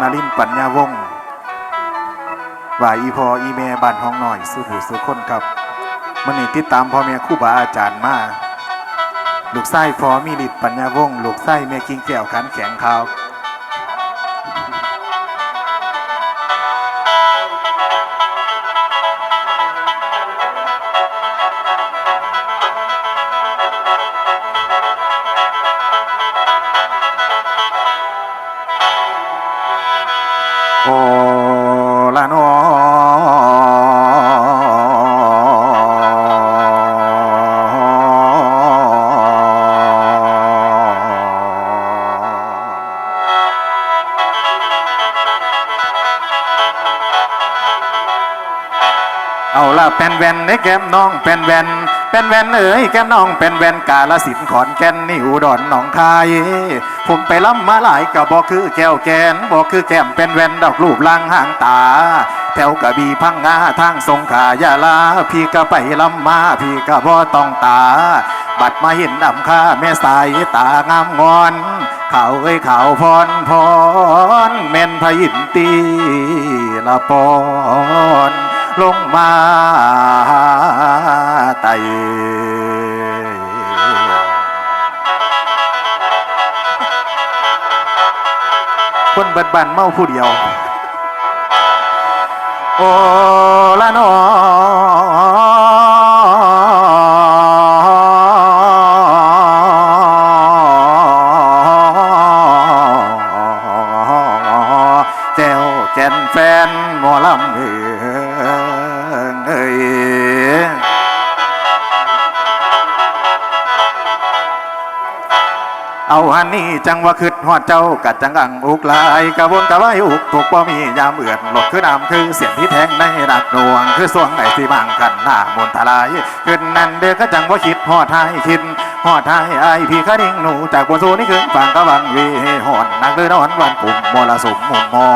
นารินปัญญาวงศ์ว่าอีพออีแม่บ้านห้องหน่อยสู้หูสู้คนครับมันนี่ติดตามพ่อแม่คู่บาอาจารย์มาลูกไส้พอมีฤทธิ์ปัญญาวงศ์ลูกไส้แม่กิ้งแก้วขันแข็งขาว เอาละเป็นแวนในแก้มน้องเป็นแวนเป็นแวนเอ๋ยแก้มน้องเป็นแวนกาลสินขอนแก่นนี่อุดรหนองคาย ผมไปล้ำมาหลายก็บอกคือแก้วแกนบอกคือแก้มเป็นแวนดอกรูปลางหางตา แถวกระบี่พังงาทางสงขายาลา พี่ก็ไปล้ำมาพี่ก็บ่ต้องตา บัดมาเห็นดำค่าแม่สายตางามงอนเขาเอ้ยเขาพรพรแม่นพระอินตีละปอน ลงมาไตคนเบิดบันเมาผู้เดียว โอละนอ นี้จังว่าคืดหอดเจ้ากัดจังอังอุกลายกระวนกระวายอุกถูกบ่มียามเอื่อนหลดคือน้ำคือเสียงที่แทงในดักนวง คือสวงไหนที่บางกันหน้ามนทลายขึ้นนั่นเด้อก็จังว่าคิดหอดทายคิดหอดทายไอ้พี่คะดิ่งหนูจากบนสูนี่คือฝั่งกะวังวีหอนนักเลือดอนวันกลุ่มมรสุมมุมมอ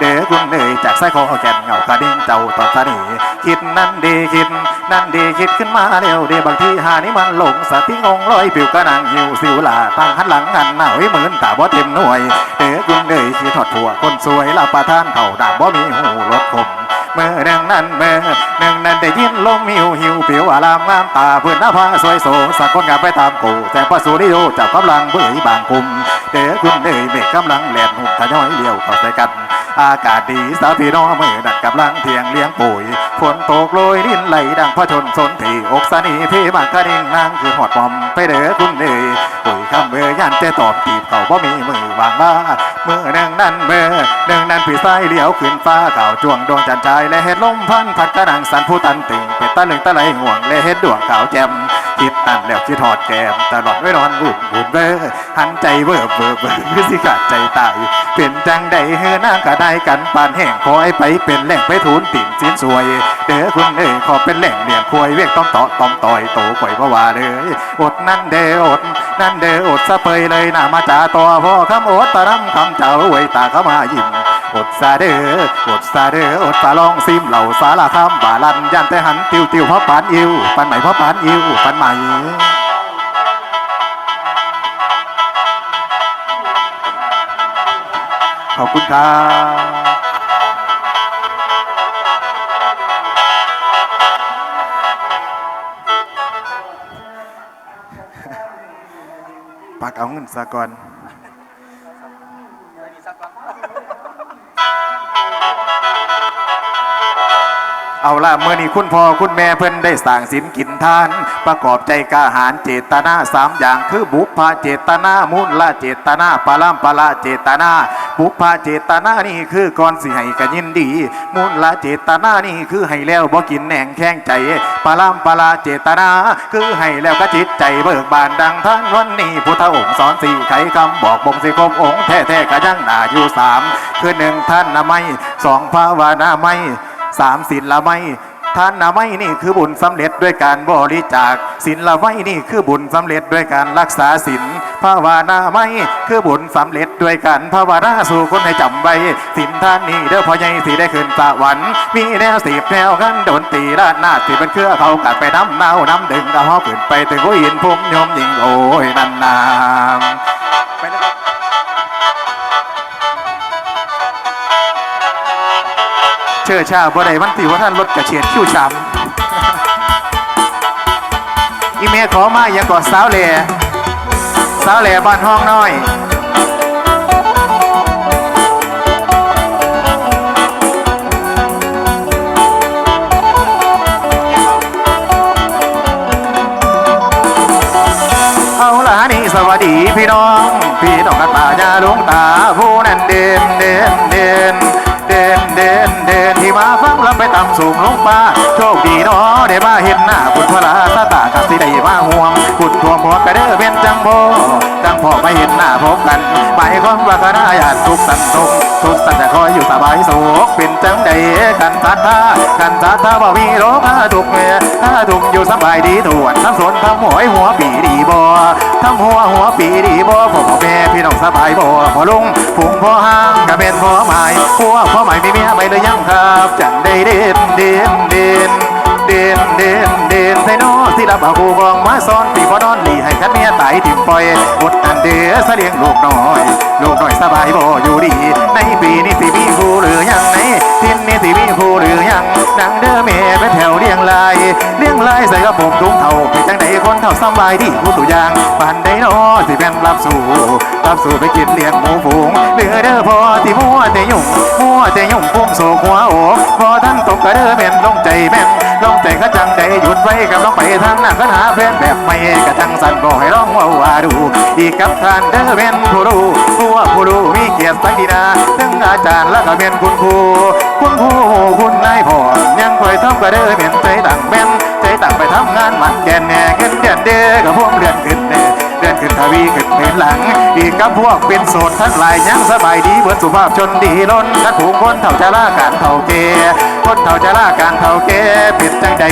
เด้อคุณเนยจากไส้คอแก่นเหงาคะดิ่งเจ้าตอนสนีคิดนั่นดีคิด นั่นดีคิดขึ้นมาเร็วเดีบางทีหานี่มันหลงสติงงลอยปิวกระนางหิวสิวลาตั้งหันหลังหันหน้าไว้เหมือนตาบ่เต็มหน่วยเด้อคุณเนยคิดทอดผัวคนสวยลาประทานเข่าด่าบ่มีหูรถคมเมื่อนังนั้นเมื่อนังนั้นได้ยินลมหิวหิวผิวอารามงามตาเพื่อนหน้าผาสวยโสสักคนงามไปตามกูแต่พระสุริโยจับกำลังเบื่อบางคุมเด้อคุณเนยเมฆกำลังแหลมหุ่มทะย้อยเลี้ยวเข้าใส่กัน อากาศดีสาวพี่น้องมือดันกำลังเทียงเลี้ยงปุ๋ยฝนตกโรยดินไหลดังพระชนสนทีอกสนีพี่บางกระดิ่งนางคือหอดปอมไปเด้อคุณเนยปุ๋ยคำเบอยันเจตอบตีบเขาบ่มีมือวางมาเมื่อนังนั้นเมื่อนังนั้นพี่สายเลี้ยวขึ้นฟ้าเก่าจ้วงดวงจันทรายและเห็ดลมพันพัดกระดังสันผู้ตันติ่งเป็ดตะลึงตะไหลห่วงและเห็ดดวงขาวแจ่ม คิดนั่นแล้วที่ถอดแกมตลอดไว้นอนบุ่นบุ่นเบ้อหันใจเบ้อเบ้อเบ้อคือสิขาดใจตายเป็นจังใดเฮือนางก็ได้กันปานแห่งคอยไปเป็นแหล่งไปทูนติ่งสินสวย เด้อคุณเอ้ยขอเป็นแหล่งเลี้ยงควยเวกต้องต่อต้องต่อยโตข่อยบ่ว่าเลยอดนั่นเด้ออดนั่นเด้ออดสะเปยเลยหน้ามาจ่าตัวพ่อคำอดตะรำคำเจ้าไว้ตาเข้ามายิ้ม อดซาเด้ออดซาเด้ออดตาลองซิมเหล่าสาราคำบาลันยันแต่หันติวติวเพราะปานอิวปันใหม่เพราะปานอิวปันใหม่ขอบคุณครับปักเอาเงินสากอน เอาละเมื่อนี้คุณพ่อคุณแม่เพิ่นได้สั่งสินกินทาน ประกอบใจกาหารเจตนาสามอย่างคือบุพพาเจตนามุลละเจตนาปาลัมปลาเจตนาบุพพาเจตนานี่คือก่อนสิให้กันยินดี มุลละเจตนานี่คือให้แล้วบ่กินแหน่งแข้งใจปาลัมปลาเจตนา คือให้แล้วก็จิตใจเบิกบานดังท่านวันนี้พุทธองค์สอนสี่ไขคำบอกบ่งสิคมองค์แท้ๆก็ยังหนาอยู่สามคือหนึ่งท่านนาไม่สองภาวนาไม่ สามศีลละไม่ทานนาไม่นี่คือบุญสำเร็จด้วยการบริจาคศีลละไม่นี่คือบุญสำเร็จด้วยการรักษาศีลภาวนาไม่คือบุญสำเร็จด้วยการภาวนาสู่คนให้จำไว้ศีลท่านนี่เด้อพ่อใหญ่สิได้ขึ้นสวรรค์มีแนวสีบแนวกันโดนตีด้านหน้าสิเป็นเครือเขากัดไปน้ำเน่าน้ำดึงกับเขาขึ้นไปถึงหัวหินพุ่มยมยิงโอ้ยนันนาม เชิดชาบ่ได้วันที่ว่าท่านรถกระเฉียดคิ้วช้ำอีเมลขอมาอย่ากอดสาวเหล่สาวเหล่บ้านห้องน้อย สูงลงป้าโชคดีเนาะได้มาเห็นหน้าคุณพระตาตากับสิได้มาห่วงคุณทัวหัวกระเด้อเป็นจังโบจัง พ่อไม่เห็นหน้าพบกันหมายความว่าคณะญาติทุกสันทุกทุกสันจะคอยอยู่สบายสุขเป็นจังใดกันสัทธากันสัทธาบ่มีโรคทุกเมื่อถ้าทุกอยู่สบายดีถวนทั้งสนทั้งหวยหัวปีดีบ่ทำหัวหัวปีดีบ่พ่อพ่อแม่พี่น้องสบายบ่พ่อลุงผุงพ่อห้างก็เป็นพ่อใหม่ผัวพ่อใหม่มีเมียไปเลยยังครับจังได้เด่นเด่นเด่นเด่นเด่นเด่นไทยนที่ รับเอากูกองมาซ้อนปีพอนอนหลีให้คันเมียตายถิ่มปล่อยอดอันเดือเสลียงลูกน้อย ลูกน้อยสบายบ่อยู่ดี ในปีนี้สิมีผู้หรือยังในทินนี้สิมีผู้หรือยังนังเด้อเมเป็นแถวเรียงลายเรียงลายใส่กระผมถุงเท่าเป็นจังใดคนเท่าสบายดีผู้ตุยางปานไดน้อสิเป็นรับสู่ รับสู่ไปกินเลี้ยงหมูฝูงเดือเด้อพอที่มัวแต่ยุ่งมัวแต่ยุ่งพุ่มโศกหัวโอกพอท่านตกกระเด้อแม่นลงใจแม่นลงใจก็จังใดหยุดไว้กับลองไปทางหน้าขันหาแฟนแบบไม่กระจังสั่นก็ให้ลองว่าว่าดูอีกกับท่านเด้อแม่นผู้รู้ผู้ว่าผู้รู้มีเกียรติสักดีนาถึงอาจารย์แล้วก็เป็นคุณครูคุณครูคุณนายพ่อยังคอยทำกระเด้อเป็นใจ กกับพวกเป็นโสดทั้งหลายยังสบายดีเบิดสุภาพชนดีล้นกันผูกคนเท่าจะล่าการเท่าเกคนเท่าจะล่าการเท่าเกเป็นจังใด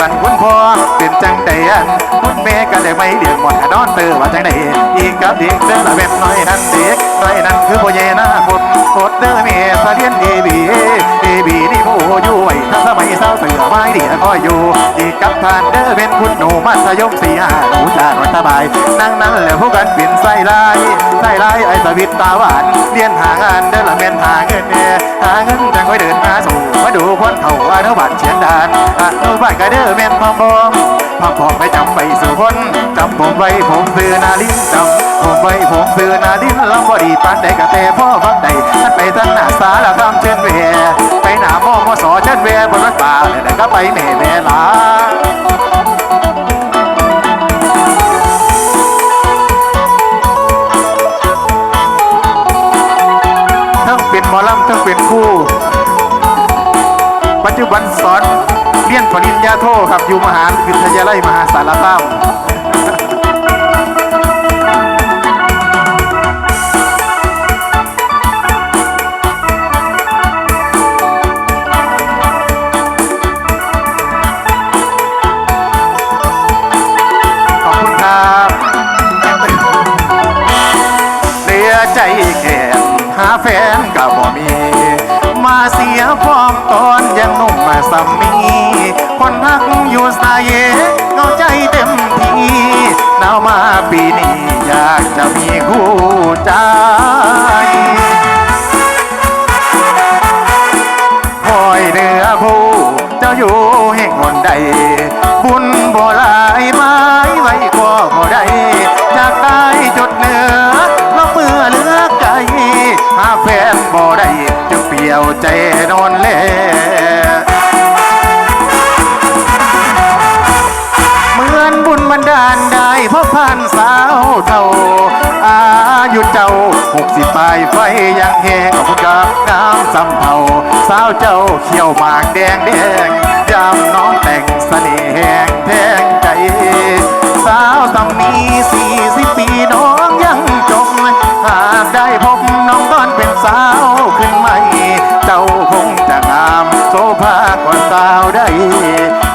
กันคุณพ่อเป็นจังใดอันคุณแม่ก็ได้ไม่เดียงหมดนอนเตอว่าจังใดอีกกับเด็กเด้อละเว็บน้อยนั่นเด็กน้อยนั้นคือพ่อใหญ่หน้า ทานเด้อเป็นคุณหนูมัธยมสี่ห้าหนูจารัสบาย นั่งนั้นแล้วพวกกันเป็นไส้ลายไส้ลายไอ้สวิตตาหวานเรียนหางานเด้อละเม่นหาเงินเนี่ยหาเงินจังไว้เดินมาสู่มาดูคนเฒ่าอนุบาลเชียงดานอนุบาลก็เด้อแม่นพอมพอมพอมพอมไปจำไปสู่คนจำผมไว้ผมซื้อนาลิ้นจำผมไว้ผมซื้อนาลิ้นลำบดีปานใดกะเตพ่อฟังใดท่านไปท่านหน้าสาละคำเชิญเวไปหน้ามอมอสอเชิญเวบนรถป่าแล้วก็ไปแม่แม่ลา จจุบันสอนเรียนปริญญาโทครับอยู่มหาวิทยาลัยมหาสารคามขอบคุณครับเหลือใจแค่หาแฟนก็บ่มี เสียฟอมตอนยังนุ่มมาสัมมี คนนักอยู่สายเงาใจเต็มทีหนาวมาปีนี้อยากจะมีคู่ใจ เท่า อายุเจ้าหกสิบปลายไฟยังแหงขอบคุณกับน้ำสำเภาสาวเจ้าเขียวหมากแดงแดงยามน้องแต่งเสน่ห์แหงแทงใจสาวสำนีสี่สิบปีน้องยังจงหากได้พบน้องตอนเป็นสาวขึ้นใหม่เจ้าคงจะงามโซภากว่าสาวได้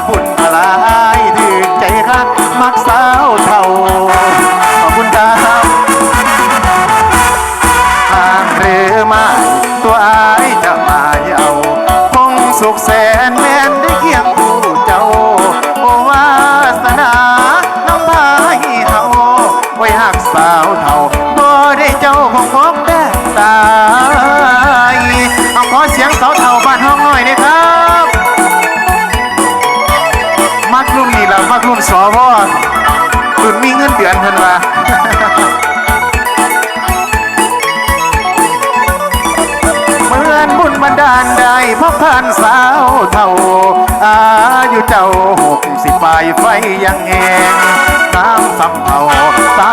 บุญพลายถึงใจรักมักสาวเท่า งสุขแสนแม่ ไฟยังแหงน้ำสำเภาสา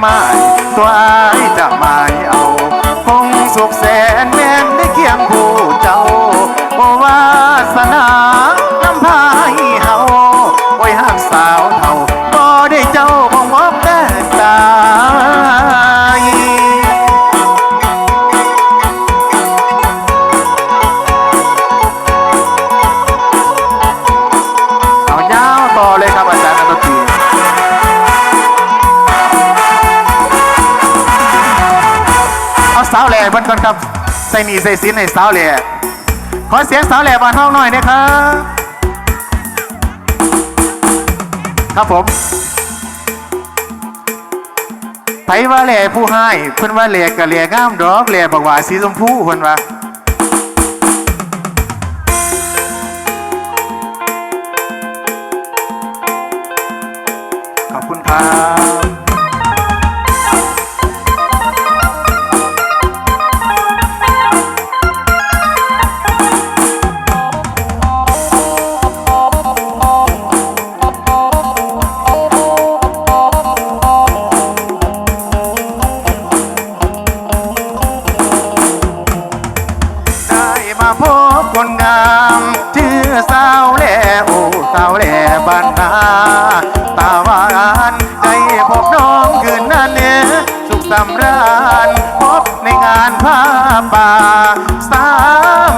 ไม่ตัวไอ้ายจะหมายเอาคงสุขแสนแม่นได้เคียงผู้เจ้าโอวาสนา ก่อนครับ ใส่หนีใส่สินให้สาวแหล่ขอเสียงสาวแหล่บานห้องหน่อยนะครับ ครับผมไผว่าแหล่ผู้ให้เพิ่นว่าแหล่กะแหล่งามดอกแหล่บักหวาสีชมพูเพิ่นว่า คนงามชื่อสาวแหล่โอ้สาวแหล่บ้านนาตาหวานใจพบน้องคืนนั้นเนสุขสำราญพบในงานผ้าป่าสา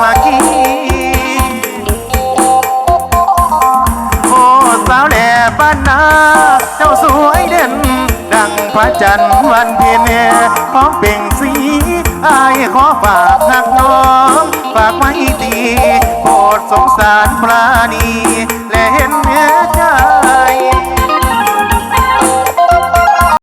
มัคคีโอ้สาวแหล่บ้านนาเจ้าสวยเด่น ดังพระจันทร์วันเพ็ญพร้อมเปล่งสีอายขอฝากหักน้อง ฝากไว้ดีโปรดสงสารปราณีและเห็นเนื้อใจ